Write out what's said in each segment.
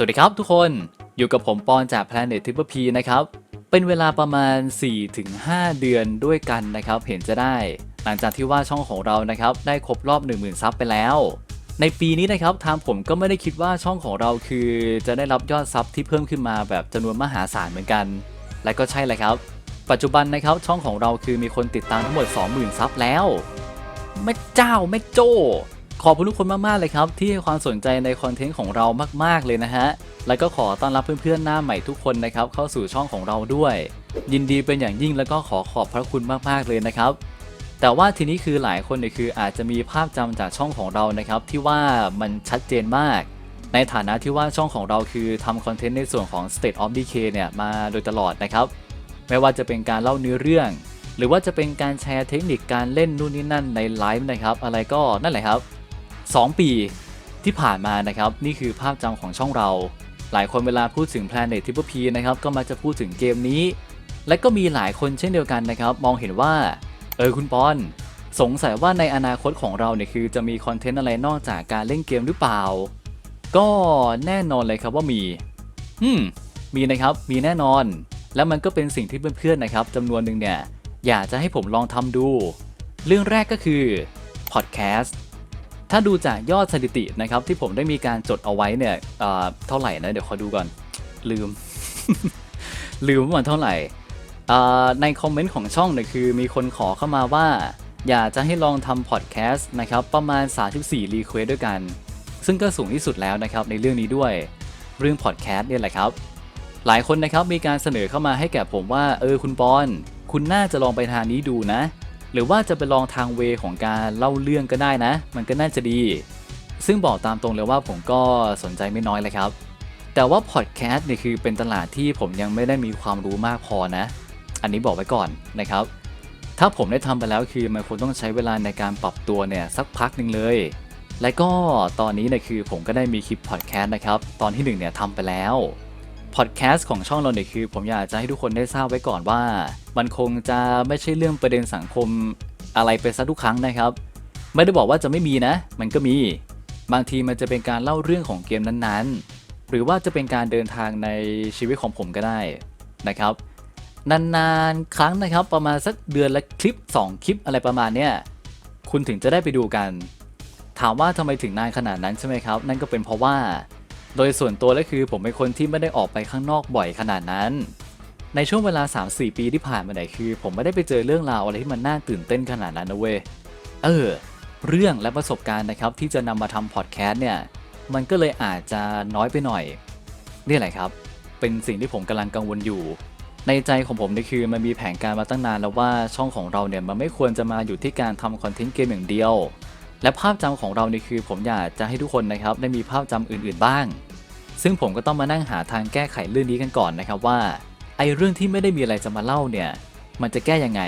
สวัสดีครับทุกคนอยู่กับผมปอนจาก Planet t r i p P นะครับ เป็นเวลาประมาณ 4-5 เดือนด้วยกันนะครับ เห็นจะได้ หลังจากที่ว่าช่องของเรานะครับ ได้ครบรอบ 10,000 ซับไปแล้ว ในปีนี้นะครับทางผมก็ไม่ได้คิดว่าช่องของเราคือ จะได้รับยอดซับที่เพิ่มขึ้นมาแบบจำนวนมหาศาลเหมือนกัน และก็ใช่เลยครับ ปัจจุบันนะครับช่องของเราคือมีคนติดตามทั้งหมด 20,000 ซับแล้วแม่เจ้าแม่โจ้ ขอบคุณทุกคนมากๆเลยครับ ที่ให้ความสนใจในคอนเทนต์ของเรามากๆเลยนะฮะ แล้วก็ขอต้อนรับเพื่อนๆหน้าใหม่ทุกคนนะครับเข้าสู่ช่องของเราด้วย ยินดีเป็นอย่างยิ่งแล้วก็ขอขอบพระคุณมากๆเลยนะครับ แต่ว่าทีนี้คือหลายคนเนี่ยคืออาจจะมีภาพจำจากช่องของเรานะครับที่ว่ามันชัดเจนมาก ในฐานะที่ว่าช่องของเราคือทำคอนเทนต์ในส่วนของ State of Decay เนี่ยมาโดยตลอดนะครับไม่ว่าจะเป็นการเล่าเนื้อเรื่องหรือว่าจะเป็นการแชร์เทคนิคการเล่นนู่นนี่นั่นในไลฟ์นะครับ อะไรก็นั่นแหละครับ 2 ปีที่ผ่านมานะครับ นี่คือภาพจำของช่องเรา หลายคนเวลาพูดถึง Planet t r i p P นะครับ ก็มักจะพูดถึงเกมนี้ และก็มีหลายคนเช่นเดียวกันนะครับ มองเห็นว่า เออคุณปอน สงสัยว่าในอนาคตของเราเนี่ยคือจะมีคอนเทนต์อะไรนอกจากการเล่นเกมหรือเปล่า ก็แน่นอนเลยครับว่ามีอืมมีนะครับ มีแน่นอน แล้วมันก็เป็นสิ่งที่เพื่อนๆนะครับจำนวนหนึ่งเนี่ย อยากจะให้ผมลองทำดู เรื่องแรกก็คือพอดแคสต์ ถ้าดูจากยอดสถิตินะครับที่ผมได้มีการจดเอาไว้เนี่ยเเท่าไหร่นะเดี๋ยวขอดูก่อน ลืม ลืมว่าเท่าไหร่ในคอมเมนต์ของช่องเนี่ยคือมีคนขอเข้ามาว่า อยากจะให้ลองทำพอดแคสต์นะครับประมาณ 34 รีเควสด้วยกัน ซึ่งก็สูงที่สุดแล้วนะครับในเรื่องนี้ด้วยเรื่องพอดแคสต์เนี่ยแหละครับหลายคนนะครับมีการเสนอเข้ามาให้แก่ผมว่าเออคุณปอน คุณน่าจะลองไปทางนี้ดูนะ หรือว่าจะไปลองทางเวของการเล่าเรื่องก็ได้นะ มันก็น่าจะดี ซึ่งบอกตามตรงเลยว่าผมก็สนใจไม่น้อยเลยครับ แต่ว่าพอดแคสต์เนี่ยคือเป็นตลาดที่ผมยังไม่ได้มีความรู้มากพอนะ อันนี้บอกไว้ก่อนนะครับ ถ้าผมได้ทำไปแล้วคือมันคงต้องใช้เวลาในการปรับตัวเนี่ยสักพักหนึ่งเลย และก็ตอนนี้เนี่ยคือผมก็ได้มีคลิปพอดแคสต์นะครับ ตอนที่หนึ่งเนี่ยทำไปแล้ว พอดแคสต์ของช่องเราเนี่ยคือ ผมอยากจะให้ทุกคนได้ทราบไว้ก่อนว่า มันคงจะไม่ใช่เรื่องประเด็นสังคมอะไรไปซะทุกครั้งนะครับ ไม่ได้บอกว่าจะไม่มีนะ มันก็มี บางทีมันจะเป็นการเล่าเรื่องของเกมนั้นๆ หรือว่าจะเป็นการเดินทางในชีวิตของผมก็ได้นะครับ นานๆ ครั้งนะครับ ประมาณสักเดือนละคลิป 2 คลิปอะไรประมาณเนี้ยคุณถึงจะได้ไปดูกัน ถามว่าทำไมถึงนานขนาดนั้นใช่ไหมครับ นั่นก็เป็นเพราะว่า โดยส่วนตัวแล้วคือผมเป็นคนที่ไม่ได้ออกไปข้างนอกบ่อยขนาดนั้น ในช่วงเวลา 3-4 ปีที่ผ่านมาเนี่ยคือ ผมไม่ได้ไปเจอเรื่องราวอะไรที่มันน่าตื่นเต้นขนาดนั้นนะเว้ยเออ เรื่องและประสบการณ์นะครับที่จะนำมาทำพอดแคสต์เนี่ยมันก็เลยอาจจะน้อยไปหน่อยนี่แหละครับ เป็นสิ่งที่ผมกำลังกังวลอยู่ ในใจของผมนี่คือมันมีแผนการมาตั้งนานแล้วว่าช่องของเราเนี่ยมันไม่ควรจะมาอยู่ที่การทำคอนเทนต์เกมอย่างเดียวและภาพจำของเรานี่คือผมอยากจะให้ทุกคนนะครับได้มีภาพจำอื่นๆบ้าง ซึ่งผมก็ต้องมานั่งหาทางแก้ไขเรื่องนี้กันก่อนนะครับว่าไอ้เรื่องที่ไม่ได้มีอะไรจะมาเล่าเนี่ยมันจะแก้ยังไง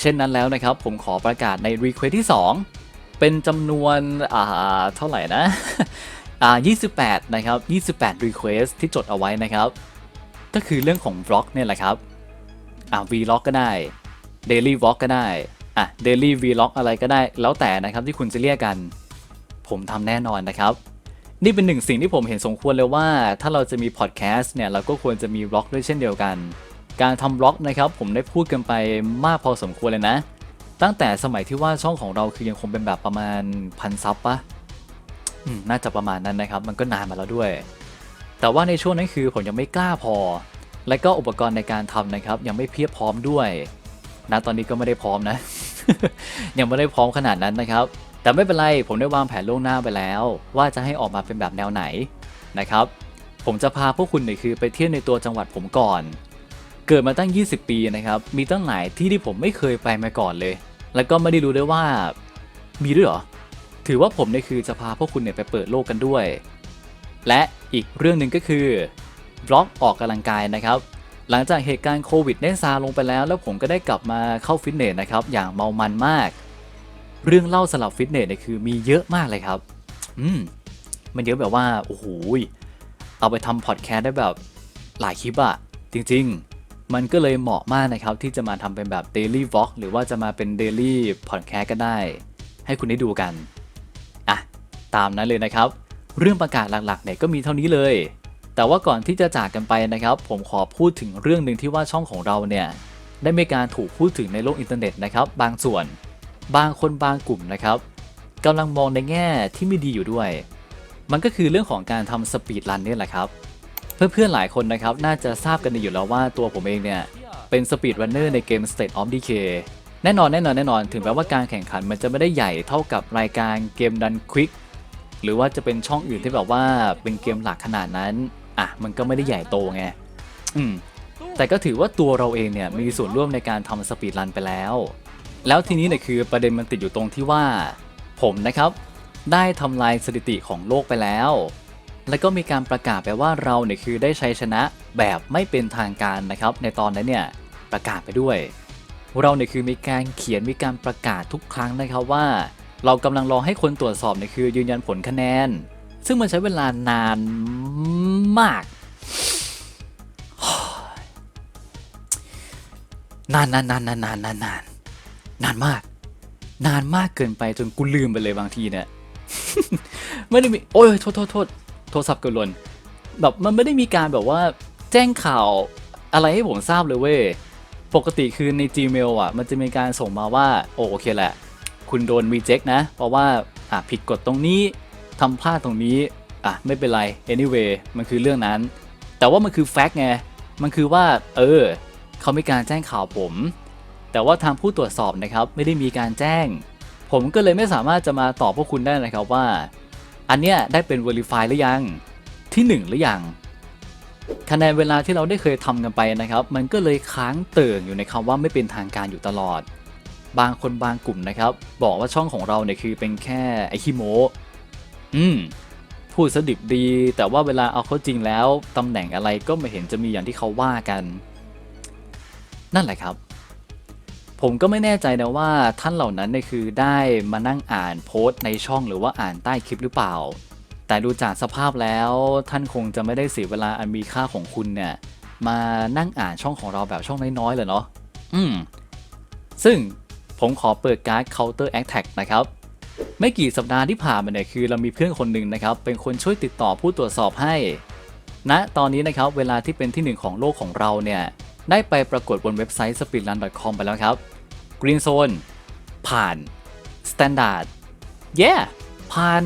เช่นนั้นแล้วนะครับ ผมขอประกาศใน Request ที่ 2 เป็นจำนวนอ่าเท่าไหร่นะอ่า28 นะครับ 28 Request ที่จดเอาไว้นะครับ ก็คือเรื่องของ Vlog เนี่ยแหละครับอ่า Vlog ก็ได้ Daily Vlog ก็ได้อะ Daily Vlog อะไรก็ได้ แล้วแต่นะครับที่คุณจะเรียกกัน ผมทำแน่นอนนะครับ นี่เป็นหนึ่งสิ่งที่ผมเห็นสมควรเลยว่า ถ้าเราจะมีพอดแคสต์เนี่ยเราก็ควรจะมีบล็อกด้วยเช่นเดียวกัน การทำบล็อกนะครับผมได้พูดกันไปมากพอสมควรเลยนะ ตั้งแต่สมัยที่ว่าช่องของเราคือยังคงเป็นแบบประมาณพันซับปะน่าจะประมาณนั้นนะครับ มันก็นานมาแล้วด้วย แต่ว่าในช่วงนั้นคือผมยังไม่กล้าพอ และก็อุปกรณ์ในการทำนะครับ ยังไม่เพียบพร้อมด้วยนะตอนนี้ก็ไม่ได้พร้อมนะ ยังไม่ได้พร้อมขนาดนั้นนะครับ แต่ไม่เป็นไรผมได้วางแผนล่วงหน้าไปแล้ว ว่าจะให้ออกมาเป็นแบบแนวไหนนะครับ ผมจะพาพวกคุณเนี่ยคือไปเที่ยวในตัวจังหวัดผมก่อน เกิดมาตั้ง 20 ปีนะครับ มีตั้งหลายที่ที่ผมไม่เคยไปมาก่อนเลย แล้วก็ไม่ได้รู้ด้วยว่า มีด้วยเหรอ ถือว่าผมเนี่ยคือจะพาพวกคุณเนี่ยไปเปิดโลกกันด้วย และอีกเรื่องหนึ่งก็คือบล็อกออกกำลังกายนะครับ หลังจากเหตุการณ์โควิดได้ซาลงไปแล้ว แล้วผมก็ได้กลับมาเข้าฟิตเนสนะครับ อย่างเมามันมาก เรื่องเล่าสำหรับฟิตเนสเนี่ยคือมีเยอะมากเลยครับ อืม มันเยอะแบบว่า โอ้โห เอาไปทำพอดแคสต์ได้แบบหลายคลิปอะจริง ๆ มันก็เลยเหมาะมากนะครับ ที่จะมาทำเป็นแบบ Daily Vlog หรือว่าจะมาเป็น Daily Podcast ก็ได้ ให้คุณได้ดูกัน อะ ตามนั้นเลยนะครับ เรื่องประกาศหลักๆเนี่ยก็มีเท่านี้เลย แต่ว่าก่อนที่จะจากกันไปนะครับ ผมขอพูดถึงเรื่องหนึ่งที่ว่าช่องของเราเนี่ยได้มีการถูกพูดถึงในโลกอินเทอร์เน็ตนะครับ บางส่วน บางคนบางกลุ่มนะครับกำลังมองในแง่ที่ไม่ดีอยู่ด้วย มันก็คือเรื่องของการทำสปีดรันเนี่ยแหละครับ เพื่อนๆหลายคนนะครับน่าจะทราบกันดีอยู่แล้วว่าตัวผมเองเนี่ยเป็นสปีดรันเนอร์ในเกม State of Decay แน่นอนแน่นอนแน่นอนถึงแม้ว่าการแข่งขันมันจะไม่ได้ใหญ่เท่ากับรายการเกมดันควิกหรือว่าจะเป็นช่องอื่นที่แบบว่าเป็นเกมหลักขนาดนั้นอะมันก็ไม่ได้ใหญ่โตไงอืมแต่ก็ถือว่าตัวเราเองเนี่ยมีส่วนร่วมในการทำสปีดรันไปแล้ว แล้วทีนี้เนี่ยคือประเด็นมันติดอยู่ตรงที่ว่า ผมนะครับได้ทำลายสถิติของโลกไปแล้ว แล้วก็มีการประกาศไปว่าเราเนี่ยคือได้ชัยชนะแบบไม่เป็นทางการนะครับ ในตอนนั้นเนี่ยประกาศไปด้วย เราเนี่ยคือมีการเขียนมีการประกาศทุกครั้งนะครับว่า เรากำลังรอให้คนตรวจสอบเนี่ยคือ ยืนยันผลคะแนน ซึ่งมันใช้เวลานานมาก นานนานนานนานนานนาน นานมาก นานมากเกินไปจนกูลืมไปเลยบางทีเนี่ยไม่ได้มีโอ้ยโทษโทษโทษโทรศัพท์เกินลนแบบมันไม่ได้มีการแบบว่าแจ้งข่าวอะไรให้ผมทราบเลยเว้ยปกติคือใน Gmail อะ มันจะมีการส่งมาว่า โอโอเคแหละ คุณโดน reject นะ เพราะว่าอะผิดกฎตรงนี้ทำพลาดตรงนี้ อะ ไม่เป็นไร anyway มันคือเรื่องนั้น แต่ว่ามันคือ fact ไง มันคือว่า เออ เขามีการแจ้งข่าวผม แต่ว่าทางผู้ตรวจสอบนะครับไม่ได้มีการแจ้ง ผมก็เลยไม่สามารถจะมาตอบพวกคุณได้นะครับว่า อันเนี้ยได้เป็น verify หรือยังที่ 1 หรือยังคะแนนเวลาที่เราได้เคยทำกันไปนะครับ มันก็เลยค้างเติ่งอยู่ในคำว่าไม่เป็นทางการอยู่ตลอด บางคนบางกลุ่มนะครับ บอกว่าช่องของเราเนี่ยคือเป็นแค่ไอคิโมอืมพูดสดิบดี แต่ว่าเวลาเอาเข้าจริงแล้วตำแหน่งอะไรก็ไม่เห็นจะมีอย่างที่เขาว่ากัน นั่นแหละครับ ผมก็ไม่แน่ใจนะว่าท่านเหล่านั้นเนี่ยคือได้มานั่งอ่านโพสต์ในช่องหรือว่าอ่านใต้คลิปหรือเปล่า แต่ดูจากสภาพแล้วท่านคงจะไม่ได้เสียเวลาอันมีค่าของคุณเนี่ยมานั่งอ่านช่องของเราแบบช่องน้อยๆเลยเนาะอืม ซึ่งผมขอเปิดการ์ด Counter Attack นะครับ ไม่กี่สัปดาห์ที่ผ่านมาเนี่ยคือเรามีเพื่อนคนหนึ่งนะครับ เป็นคนช่วยติดต่อผู้ตรวจสอบให้ณตอนนี้นะครับเวลาที่เป็นที่หนึ่งของโลกของเราเนี่ย ได้ไปปรากฏบนเว็บไซต์ speedrun.com ไปแล้วครับ Green Zone ผ่าน Standard yeah ผ่าน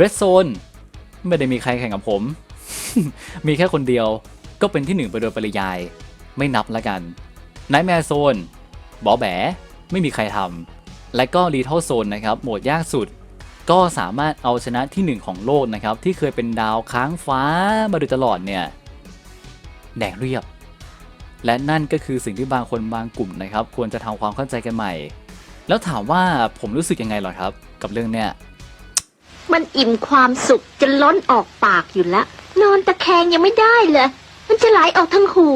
Red Zone ไม่ได้มีใครแข่งกับผม มีแค่คนเดียวก็เป็นที่หนึ่งไปโดยปริยาย ไม่นับละกัน Nightmare Zone บอแบไม่มีใครทำ และก็ Lethal Zone นะครับ โหมดยากสุด ก็สามารถเอาชนะที่หนึ่งของโลกนะครับ ที่เคยเป็นดาวค้างฟ้ามาโดยตลอดเนี่ยแดกเรียบ และนั่นก็คือสิ่งที่บางคนบางกลุ่มนะครับ ควรจะทำความเข้าใจกันใหม่ แล้วถามว่าผมรู้สึกยังไงหรอครับ กับเรื่องเนี้ยมันอิ่มความสุขจนล้นออกปากอยู่แล้ว นอนตะแคงยังไม่ได้เลย มันจะไหลออกทางหู